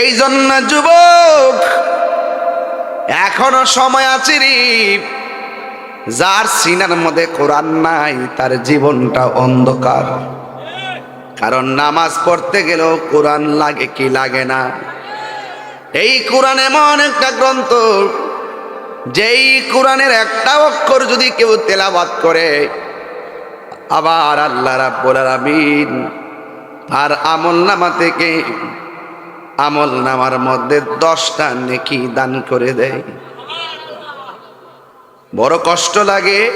এই জন্য যুবক, এখনও সময় আছে রে। যার সিনার মধ্যে কোরআন নাই, তার জীবনটা অন্ধকার। কারণ নামাজ পড়তে গেলেও কোরআন লাগে কি লাগে না। এই কোরআন এমন একটা গ্রন্থ, যেই কোরআনের একটা অক্ষর যদি কেউ তেলাবাদ করে, আবার আল্লাহ রাব্বুল আলামিন আর আমল নামা থেকে আমল নামার মধ্যে দশটা নেকি দান করে দেয়। বড় কষ্ট লাগে।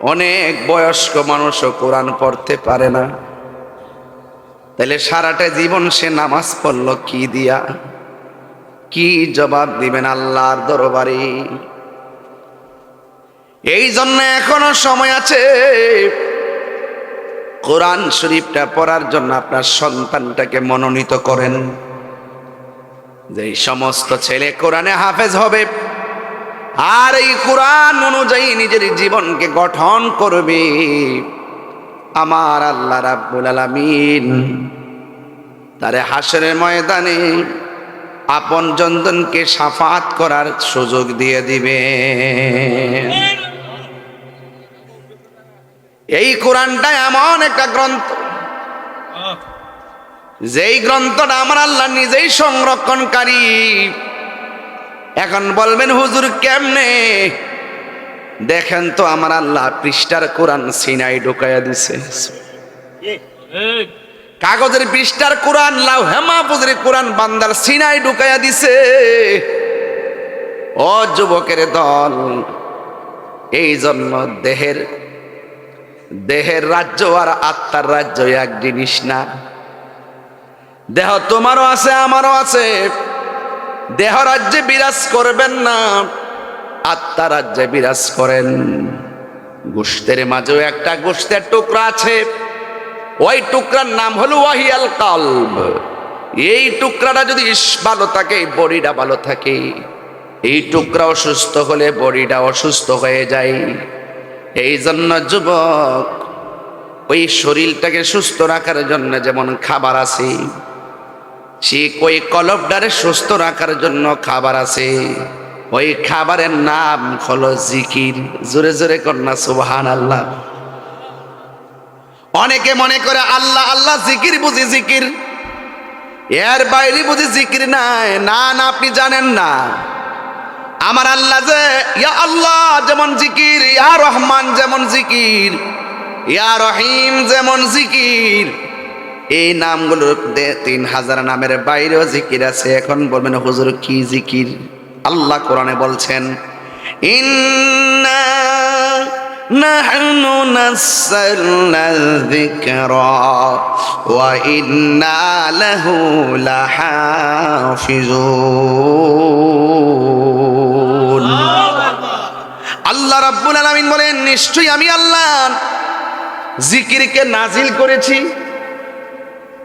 অনেক বয়স্ক মানুষও কোরআন পড়তে পারে না। তাহলে সারাটা জীবন সে নামাজ পড়ল কি দিয়া? কি জবাব দিবেন আল্লাহর দরবারে? এই জন্য এখনও সময় আছে। কোরআন শরীফটা পড়ার জন্য আপনার সন্তানটাকে মনোনীত করেন। যে সমস্ত ছেলে কোরআনে হাফেজ হবে, আর এই কোরআন অনুযায়ী নিজের জীবনকে গঠন করবে। আমার আল্লাহ রাব্বুল আলামিন তারে হাসরের ময়দানে আপন জনজনকে সাফাত করার সুযোগ দিয়ে দিবে এই কোরআনটা এমন একটা গ্রন্থ। যেই গ্রন্থটা আমার আল্লাহ নিজেই সংরক্ষণকারী। এখন বলবেন হুজুর কেমনে? দেখেন তো আমার আল্লাহ পৃষ্ঠার কোরআন সিনাই ঢুকাইয়া দিছে। কাগজের পৃষ্ঠার কোরআন লাউ হেমাপুজের কোরআন বান্দার সিনাই ঢুকাইয়া দিছে। ও যুবকের দল এই জন্য দেহের দেহের রাজ্য আর আত্মার রাজ্য এক জিনিস না। দেহ তোমারও আছে, আমারও আছে। দেহ রাজ্যে বিরাজ করবেন না, আত্মা রাজ্যে বিরাজ করেন। গোষ্ঠের মাঝেও একটা গোষ্ঠের টুকরা আছে, ওই টুকরার নাম হলো ওয়াহিয়াল কালব। এই টুকরাটা যদি ভালো থাকে, বডিটা ভালো থাকে। এই টুকরা অসুস্থ হলে বডিটা অসুস্থ হয়ে যায়। এই জন্য যুবক, ওই শরীরটাকে সুস্থ রাখার জন্য যেমন খাবার আছে সে ওই কলবডারে সুস্থ রাখার জন্য খাবার আছে। ওই খাবারের নাম হলো জিকির। জোরে জোরে কন্যা সুবহান আল্লাহ অনেকে মনে করে আল্লাহ আল্লাহ জিকির বুঝি জিকির। এর বাইরে বুঝি জিকির নাই। না না, আপনি জানেন না। আমার আল্লাহ যে, ইয়া আল্লাহ, যেমন জিকির, ইয়া রহমান, যেমন জিকির, ইয়া রহিম, যেমন জিকির। এই নামগুলোর দে- তিন হাজার নামের বাইরেও জিকির আছে। এখন বলবেন, হুজুর, কি জিকির? আল্লাহ কোরআনে বলছেন, ইন্না ইন্না লাহু লাহাফিজুন। আল্লাহ রাব্বুল আলামিন বলেন, নিশ্চয়ই আমি আল্লাহ। জিকিরকে নাজিল করেছি।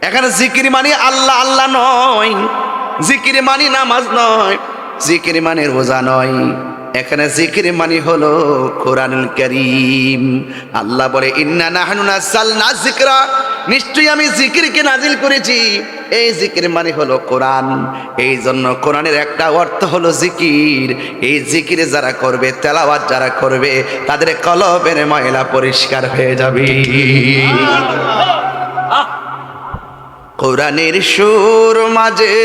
এখানে জিকির মানে আল্লাহ আল্লাহ নয়। জিকির মানে নামাজ নয়। জিকির মানে রোজা নয়। এখানে জিকির মানি হলো কোরআনুল করিম। আল্লাহ বলে ইন্না নাহনু নাযালনা যিকরা নিশ্চয়ই আমি জিকিরকে নাজিল করেছি। এই জিকির মানে হলো কোরআন। এই জন্য কোরআনের একটা অর্থ হলো জিকির। এই জিকির যারা করবে তেলাওয়াত যারা করবে তাদের কলবের ময়লা পরিষ্কার হয়ে যাবে। কোরআনের সুর মাঝে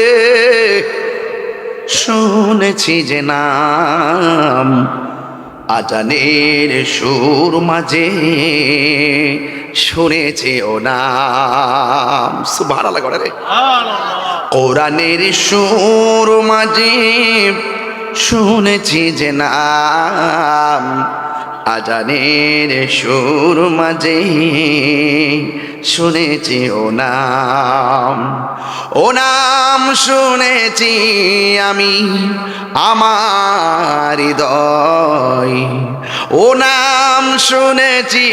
শুনেছি যে নাম আজানের সুর মাঝে শুনেছি ও নাম। সুভার লাগা রে। কোরআনের সুর মাঝে শুনেছি যে নাম আজানের সুর মাঝে শুনেছি ও নাম। ও নাম শুনেছি আমি আমার হৃদয়। ও নাম শুনেছি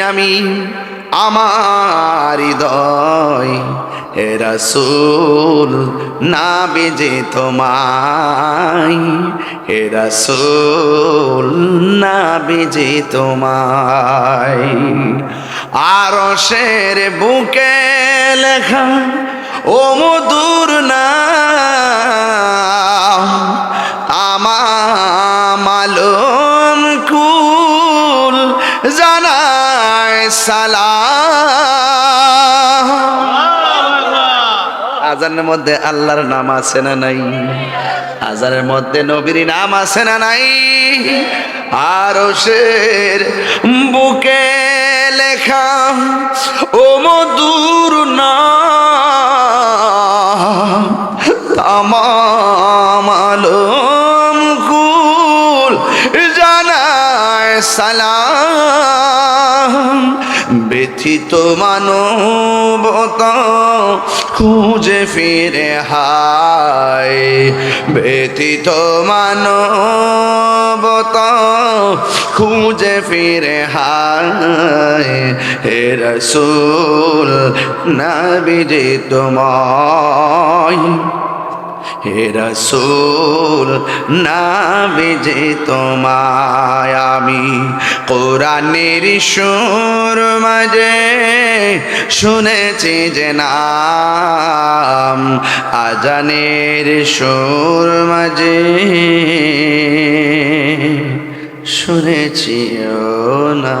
আমি আমার হৃদয়। হে রসুল, না বেজে তোমায়। হে রসুল, না বেজে তোমায়। আর শের বুকে লেখা ও মধুর নাম আমালম কুল জানায় সালাম। আজানের মধ্যে আল্লাহর নাম আছে না নাই? আজানের মধ্যে নবীর নাম আছে না নাই? আর শের বুকে লেখা, ও মধুর নাম তামাম কুল জানায় সালাম। ব্যথিত মানবতা খুঁজে ফিরে হায়। ব্যথিত মানবতা খুঁজে ফিরে হায়। হে রসুল, নবীজি তোমায় হে রসুল না বেজে তোমায় আমি কোরআনের সুর মাঝে শুনেছি যে নাম আজানের সুর মাঝে শুনেছি না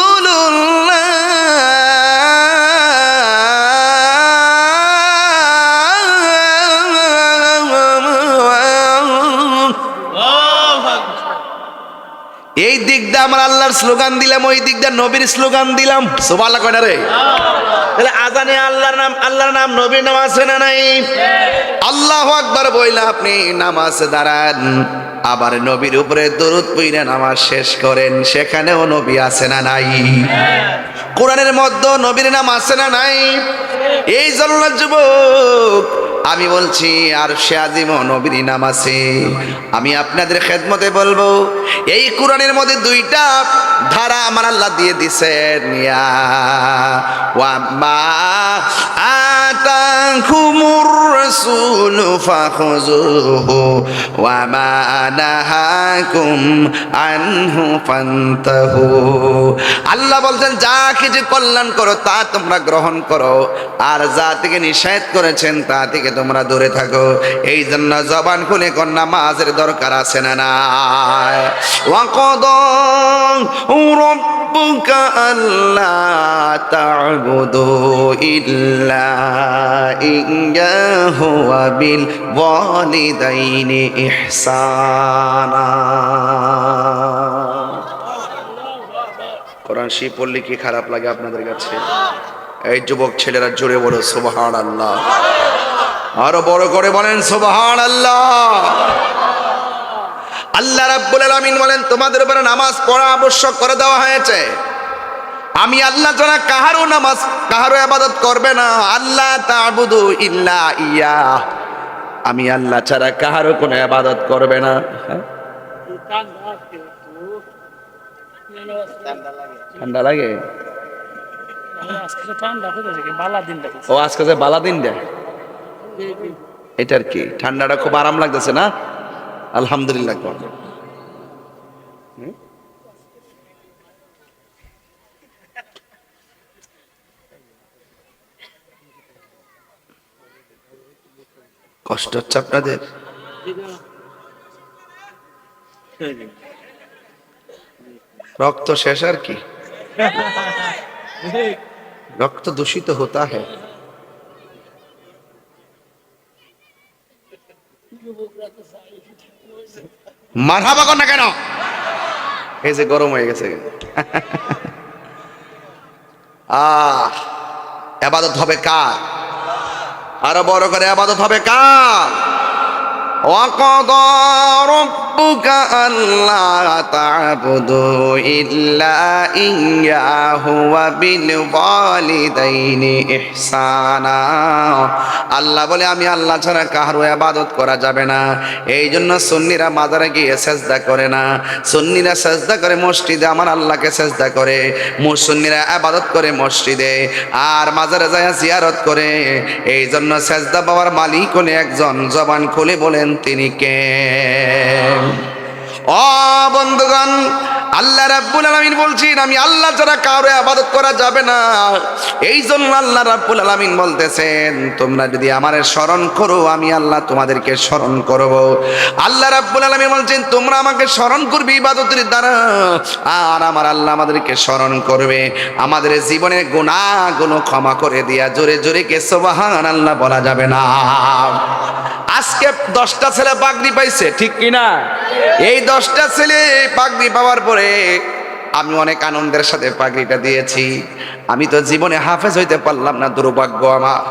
আমার আল্লাহর স্লোগান দিলাম, ওই দিক দিয়ে নবীর স্লোগান দিলাম। সোভাল্লা কয়না রে? তাহলে আজানে আল্লাহর নাম আল্লাহর নাম নবীর নাম আছে না নাই? আল্লাহ আকবার বইলা আপনি নামাজ দাঁড়ান, আবার নবীর উপরে দরুদ পইরা নামাজ শেষ করেন, সেখানেও নবী আছে না নাই? কোরআনের মধ্যে নবীর নাম আছে না নাই? এই জন্য যুবক আমি বলছি, আর সে আজিম নবীর নাম আছে। আমি আপনাদের খেদমতে বলব, এই কোরআনের মধ্যে দুইটা ধারা আমার আল্লাহ দিয়ে দিছেন। ইয়া ওয়া মা আতাকুমুর রাসূল ফাখুযুহু ওয়া মা নাহাকুম আনহু ফান্তাহু আল্লাহ বলছেন যা কিছু কল্যাণ করো তা তোমরা গ্রহণ করো আর যা থেকে নিষেধ করেছেন তা থেকে তোমরা দূরে থাকো এই জন্য জবান খুলে কন্যা মাঝের দরকার আছে না নাই ওয়াকদ ربك ألا تعبدوا إلا إياه وبالوالدين إحسانا কোরআন শি পড়লে কি খারাপ লাগে আপনাদের কাছে এই যুবক ছেলেরা জোরে বলো সুবহান আল্লাহ আরো বড় করে বলেন সুবহান আল্লাহ আল্লাহ রাব্বুল আলামিন বলেন তোমাদের উপরে নামাজ পড়া আবশ্যক করে দেওয়া হয়েছে আমি আল্লাহ ছাড়া কাহারও নামাজ, কাহারও আবাদত করবে না। আল্লাহ তাবুদু ইল্লা ইয়া আমি আল্লাহ ছাড়া কাহারও কোনো আবাদত করবে না? ঠান্ডা লাগে? ও, আজকে যে বালা দিন দেয় এটার কি? ঠান্ডাটা খুব আরাম লাগতেছে না? আলহামদুলিল্লাহ। কষ্ট হচ্ছে আপনাদের? রক্ত শেষ আর কি? রক্ত দূষিত হতা হ্যাঁ মাথা না কেন? এই যে গরম হয়ে গেছে। আহ, এবাদত হবে কার? আরও বড় করে আবাদত হবে কার? وقضى ربك ربك ألا تعبدوا إلا إياه وبالوالدين إحسانا আল্লাহ বলে আমি আল্লাহ ছাড়া কাহারও আবাদত করা যাবে না এই জন্য সুন্নিরা মাজারে গিয়ে সেজদা করে না সুন্নিরা সেজদা করে মসজিদে আমার আল্লাহকে সেজদা করে মুসন্নিরা আবাদত করে মসজিদে আর মাজারে যায় জিয়ারত করে এই জন্য সেজদা বাবার মালিক হলে একজন জবান খুলে বলেন তিনি কে? ও বন্ধুগণ, আল্লাহ রাব্বুল আলামিন বলছেন, আমি আল্লাহ ছাড়া কারও আবাদত করা যাবে না। এই জন্য আল্লাহ রাব্বুল আলামিন বলতেছেন, তোমরা যদি আমার স্মরণ করো, আমি আল্লাহ তোমাদেরকে স্মরণ করব। আল্লাহ রাব্বুল আলামিন বলছেন, তোমরা আমাকে স্মরণ করবে ইবাদতের দ্বারা, আর আমার আল্লাহ আমাদেরকে স্মরণ করবে। আমাদের জীবনের গুনাহগুলো ক্ষমা করে দিয়া জোরে জোরে কে সুবহান আল্লাহ বলা যাবে না। আজকে দশটা ছেলে পাগড়ি পাইছে, ঠিক কিনা? এই দশটা ছেলে পাগড়ি পাওয়ার পরে আমি অনেক আনন্দের সাথে পাগড়িটা দিয়েছি। আমি তো জীবনে হাফেজ হইতে পারলাম না, দুর্ভাগ্য আমার।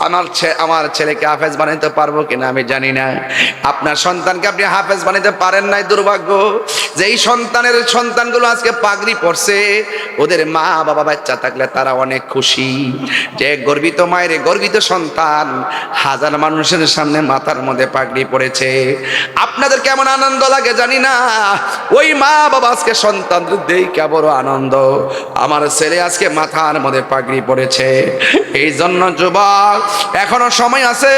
আমার আমার ছেলেকে হাফেজ বানাইতে পারব কিনা আমি জানি না। আপনার সন্তানকে আপনি হাফেজ বানাইতে পারেন নাই, দুর্ভাগ্য। যে এই সন্তানের সন্তানগুলো আজকে পাগড়ি পড়ছে ওদের মা বাবা বাচ্চা থাকলে তারা অনেক খুশি। যে গর্বিত মায়ের গর্বিত সন্তান হাজার মানুষের সামনে মাথার মধ্যে পাগড়ি পড়েছে। আপনাদের কেমন আনন্দ লাগে জানি না। ওই মা বাবা আজকে সন্তানদের দেই কেবল আনন্দ। আমার ছেলে আজকে মাথার মধ্যে পাগড়ি পড়েছে। এই জন্য যুবক এখনও সময় আছে।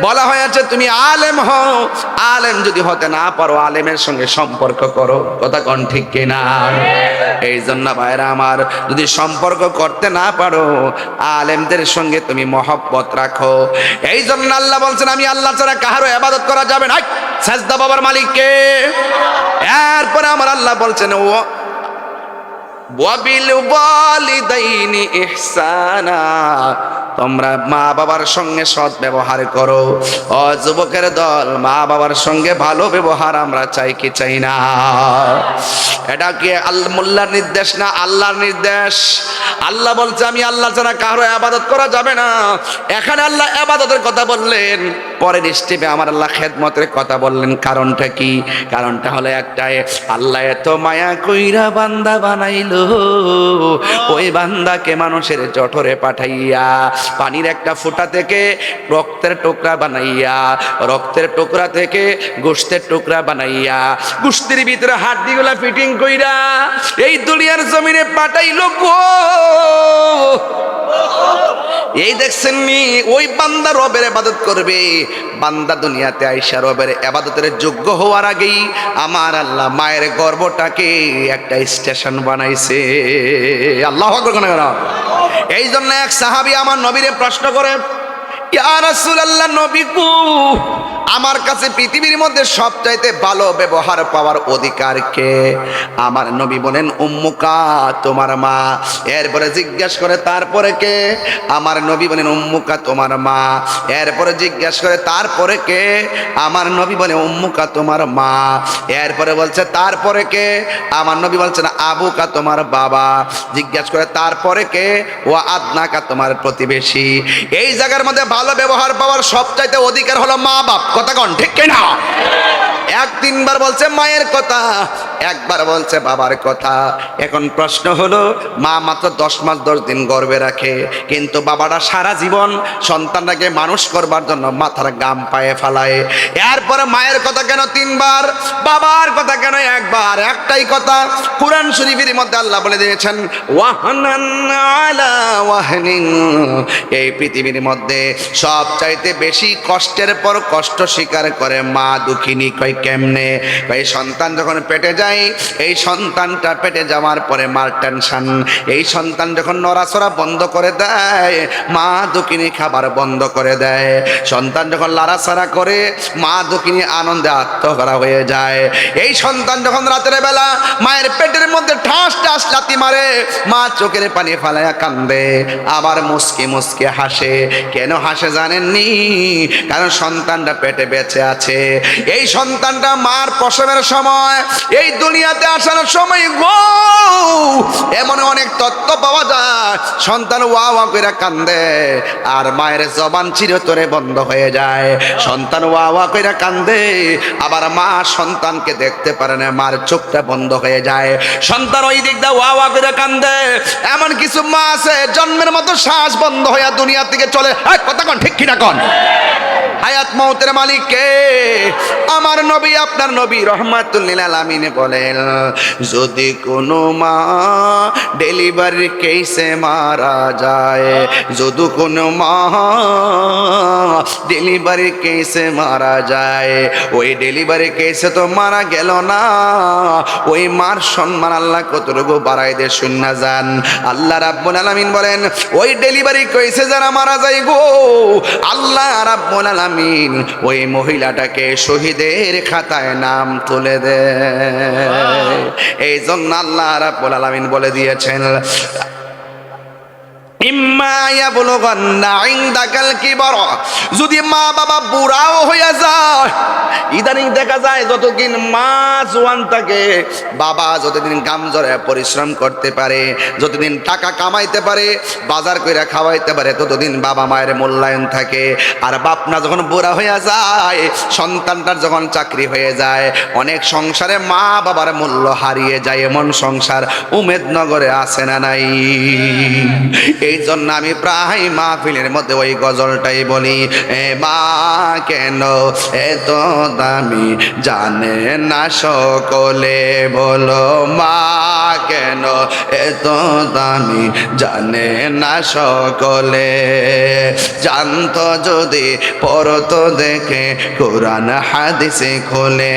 বলা হয়েছে তুমি আলেম হও। আলেম যদি হতে না পারো, আলেমের সঙ্গে সম্পর্ক করো। কথা কন ঠিক কিনা? এই জন্য ভাইরা আমার, যদি সম্পর্ক করতে না পারো, আলেমদের সঙ্গে তুমি মহব্বত রাখো। এই জন্য আল্লাহ বলছেন, আমি আল্লাহ ছাড়া কাহারও আবাদত করা যাবে না। সাজদা বাবার মালিককে। এরপরে আমার আল্লাহ বলছেন, ও তোমরা মা বাবার সঙ্গে সৎ ব্যবহার করো। ও যুবকের দল, মা বাবার সঙ্গে ভালো ব্যবহার আমরা চাই কি চাই না? এটা কি আল্লাহ মোল্লার নির্দেশ না আল্লাহর নির্দেশ? আল্লাহ বলছে, আমি আল্লাহ ছাড়া কারও আবাদত করা যাবে না। এখানে আল্লাহ আবাদতের কথা বললেন। পরের স্টেপে আমার আল্লাহ খেদমতের কথা বললেন। কারণটা কি? কারণটা হলো একটাই, আল্লাহ এত মায়া কইরা বান্দা বানাইলো। ওই বান্দাকে মানুষের জঠরে পাঠাইয়া, পানির একটা ফোঁটা থেকে রক্তের টুকরা বানাইয়া, রক্তের টুকরা থেকে গোস্তের টুকরা বানাইয়া গোস্তের ভিতরে হাড্ডিগুলা ফিটিং কইরা এই দুনিয়ার জমিনে পাঠাইলো গো। এই দেখছেন নি, ওই বান্দা রবের আবাদত করবে। বান্দা দুনিয়াতে আইসা রবের আবাদতের যোগ্য হওয়ার আগেই আমার আল্লাহ মায়ের গর্বটাকে একটা স্টেশন বানাইছে। আল্লাহ এই জন্য এক সাহাবি আমার নবীরে প্রশ্ন করে, ইয়া রাসূলুল্লাহ, নবী কু আমার কাছে পৃথিবীর মধ্যে সবচাইতে ভালো ব্যবহার পাওয়ার অধিকার কে? আমার নবী বলেন, উম্মুকা, তোমার মা। এরপরে জিজ্ঞেস করে, তারপরে কে? আমার নবী বলেন, উম্মুকা, তোমার মা। এরপরে জিজ্ঞেস করে, তারপরে কে? আমার নবী বলে, উম্মুকা, তোমার মা। এরপরে বলছে, তারপরে কে? আমার নবী বলছেন আবুকা, তোমার বাবা। জিজ্ঞেস করে, তারপরে কে? ও আদনাকা, তোমার প্রতিবেশী। এই জায়গার মধ্যে ভালো ব্যবহার পাওয়ার সবচাইতে অধিকার হলো মা বাপ কথা কন, ঠিক কিনা? এক তিনবার বলছে মায়ের কথা, একবার বলছে বাবার কথা। এখন প্রশ্ন হলো, মা মাত্র দশ মাস দশ দিন গর্বে রাখে, কিন্তু বাবাটা সারা জীবন সন্তানটাকে মানুষ করবার জন্য মাথার গাম পায়ে ফালায়। এরপরে মায়ের কথা কেন তিনবার, বাবার কথা কেন একবার? একটাই কথা, কোরআন শরীফের মধ্যে আল্লাহ বলে দিয়েছেন, ওয়াহনান আলা এই পৃথিবীর মধ্যে সব চাইতে বেশি কষ্টের পর কষ্ট স্বীকার করে মা দুঃখিনী। কয়, কেমনে? এই সন্তান যখন পেটে যায়, এই সন্তানটা পেটে যাওয়ার পরে মার টেনশন। এই সন্তান যখন নড়াচড়া বন্ধ করে দেয়, মা দুঃখিনী খাবার বন্ধ করে দেয়। সন্তান যখন লাড়াছাড়া করে, মা দুঃখিনী আনন্দে আত্মহারা হয়ে যায়। এই সন্তান সন্তান যখন রাতের বেলা মায়ের পেটের মধ্যে ঠাস ঠাস লাতি মারে, মা চোখের পানি ফালাইয়া কান্দে। আবার মুসকে মুসকে হাসে। কেন হাসে জানেননি? কারণ সন্তানটা পেটে বেঁচে আছে। এই সন্তানটা মার প্রসবের সময়, এই দুনিয়াতে আসার সময় গো, এমন অনেক তত্ত্ব পাওয়া যায়। সন্তান ওয়া ওয়া করে কান্দে, আর মায়ের জবান চিরতরে বন্ধ হয়ে যায়। সন্তান ওয়া ওয়া করে কান্দে, আবার মা সন্তানকে দেখতে পারে না, মার চোখটা বন্ধ হয়ে যায়। সন্তান ওই দিক দিয়ে ওয়া ওয়া করে কান্দে, এমন কিছু মা আছে জন্মের মতো শ্বাস বন্ধ হইয়া দুনিয়া থেকে চলে। কথা কন ঠিক কিনা কন? হায়াত মৌতের মালিক কে আমার নবী, আপনার নবী রহমাতুল্লিল আলামিনে বলেন, যদি কোনো মা ডেলিভারি কেসে মারা যায়, যদি কোনো মা ডেলিভারি কেসে মারা যায়, ওই ডেলিভারি কেসে তো মারা গেল না, ওই মার সম্মান আল্লাহ কতটুকু বাড়াই দিয়ে শূন্য যান। আল্লাহ রাব্বুল আলামিন বলেন, ওই ডেলিভারি কেসে যারা মারা যায় গো, আল্লাহ রাব্বুল ওই মহিলাটাকে শহীদের খাতায় নাম তুলে দেয় এই জন্য আল্লাহ রাব্বুল আলামিন বলে দিয়েছেন যদি মা বাবা বুড়াও হয়ে যায়, ইদানিং দেখা যায় যতদিন মা জোয়ান থাকে, বাবা যতদিন গাম জরে পরিশ্রম করতে পারে, যতদিন টাকা কামাইতে পারে, বাজার কইরা খাওয়াইতে পারে, ততদিন বাবা মায়ের মূল্যায়ন থাকে। আর বাপনা যখন বুড়া হয়ে যায়, সন্তানটার যখন চাকরি হয়ে যায়, অনেক সংসারে মা বাবার মূল্য হারিয়ে যায়, এমন সংসার উমেদনগরে আছে না নাই? এই জন্য আমি প্রায় মাহফিলের মধ্যে ওই গজলটাই বলি এ মা কেন এত দামি জানে না সকলে? বলো মা কেন এত দামি জানে না সকলে? জানতো যদি পরত দেখে কোরআন হাদিসে খোলে।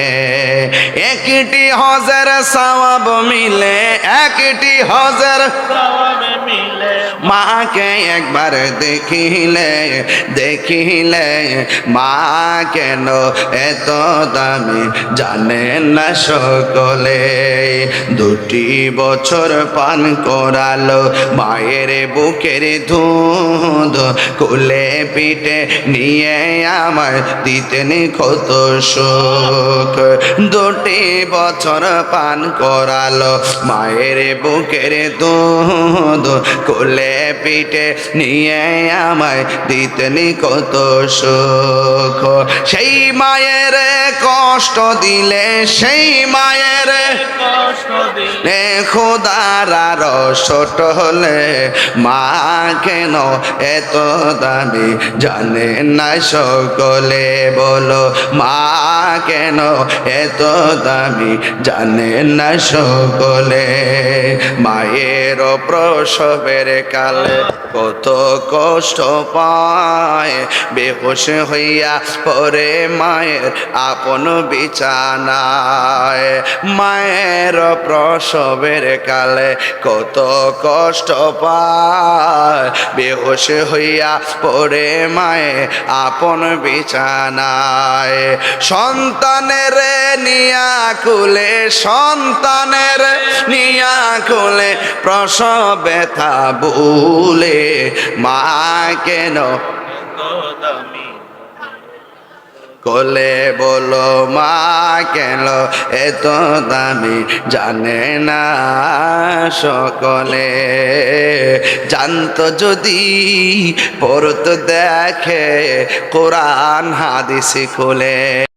একটি হজার সওয়াব মিলে একটি হজার মিলে। মাকে একবার দেখিলে দেখিলে, মা কেন এত দামি জানে না সকলে? দুটি বছর পান করালো, মায়ের বুকের দুধ কুলে পিঠে নিয়ে আমার দিতেন কত সুখ। দুটি বছর পান করালো, মায়ের বুকের দুধ কোলে পিঠে নিয়ে আমায় দিতেন কত সুখ। সেই মায়ের কষ্ট দিলে সেই মায়ের কষ্ট দিলে এ খোদার ছোট হলে মা কেন এত দামি জানে না সকলে? বলো মা কেন এত দামি জানে না সকলে? মায়ের প্রসবের কালে কত কষ্ট পায়, বেহুশ হইয়া পরে মায়ের আপন বিছানায়। মায়ের প্রসবের কালে কত কষ্ট পায়, বেহুশ হইয়া পরে মায়ে আপন বিছানায়। সন্তানের নিয়া কুলে, সন্তানের নিয়া কুলে প্রসব ব্যথা ভুলে মা, কেন? কোলে বলো, মা, কেন? এত দামি জানে না সকলে। জানতো যদি পড়তো দেখে কোরআন হাদিস খুলে।